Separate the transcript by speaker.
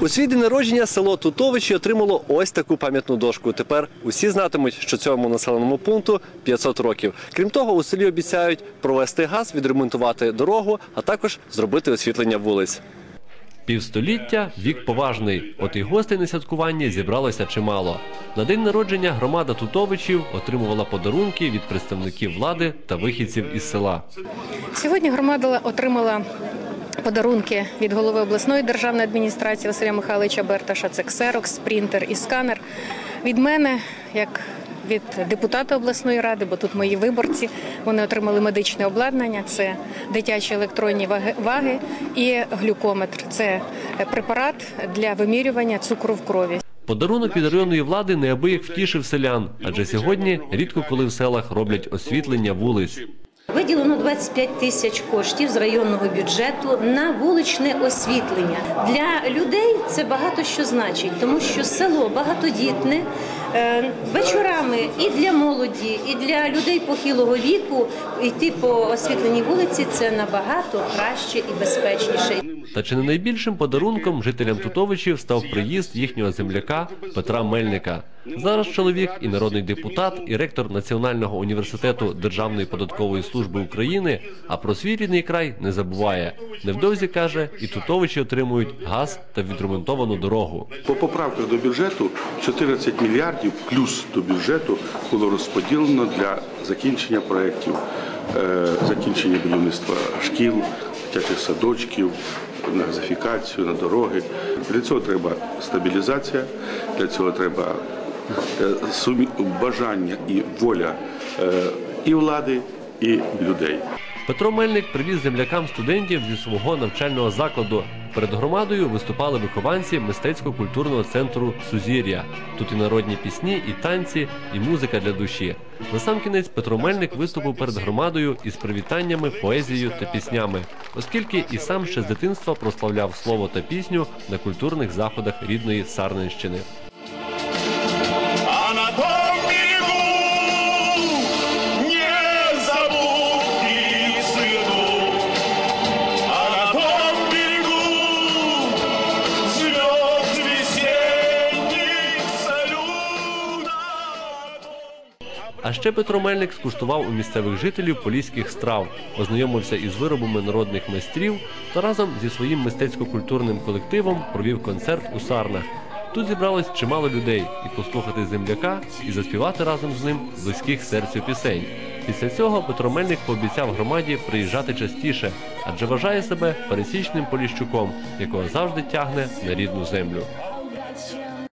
Speaker 1: У свій день народження село Тутовичі отримало ось таку пам'ятну дошку. Тепер усі знатимуть, що цьому населеному пункту 500 років. Крім того, у селі обіцяють провести газ, відремонтувати дорогу, а також зробити освітлення вулиць. Півстоліття вік поважний, от і гостей на святкування зібралося чимало. На день народження громада Тутовичів отримувала подарунки від представників влади та вихідців із села.
Speaker 2: Сьогодні громада отримала подарунки від голови обласної державної адміністрації Василя Михайловича Берташа. Це ксерокс, принтер і сканер. Від мене, як від депутата обласної ради, бо тут мої виборці, вони отримали медичне обладнання. Це дитячі електронні ваги, і глюкометр. Це препарат для вимірювання цукру в крові.
Speaker 1: Подарунок від районної влади неабияк втішив селян, адже сьогодні рідко коли в селах роблять освітлення вулиць.
Speaker 3: Виділено 25 тисяч коштів з районного бюджету на вуличне освітлення. Для людей це багато що значить, тому що село багатодітне. Е, Вечорами і для молоді, і для людей похилого віку йти по освітленій вулиці це набагато краще і безпечніше.
Speaker 1: Та чи не найбільшим подарунком жителям Тутовичів став приїзд їхнього земляка Петра Мельника. Зараз чоловік і народний депутат, і ректор Національного університету Державної податкової служби України, а про свій рідний край не забуває. Невдовзі каже, і Тутовичі отримують газ та відремонтовану дорогу.
Speaker 4: По поправках до бюджету 14 мільярдів плюс до бюджету було розподілено для закінчення проєктів, е, закінчення будівництва шкіл, дитячих садочків, на газифікацію, на дороги. Для цього треба стабілізація, для цього треба бажання і воля е, і влади, і людей.
Speaker 1: Петро Мельник привіз землякам студентів зі свого навчального закладу. Перед громадою виступали вихованці мистецько-культурного центру Сузір'я. Тут і народні пісні, і танці, і музика для душі. Насамкінець Петро Мельник виступив перед громадою із привітаннями, поезією та піснями, оскільки і сам ще з дитинства прославляв слово та пісню на культурних заходах рідної Сарненщини. А ще Петро Мельник скуштував у місцевих жителів поліських страв, ознайомився із виробами народних майстрів та разом зі своїм мистецько-культурним колективом провів концерт у Сарнах. Тут зібралось чимало людей і послухати земляка, і заспівати разом з ним близьких серцю пісень. Після цього Петро Мельник пообіцяв громаді приїжджати частіше, адже вважає себе пересічним поліщуком, якого завжди тягне на рідну землю.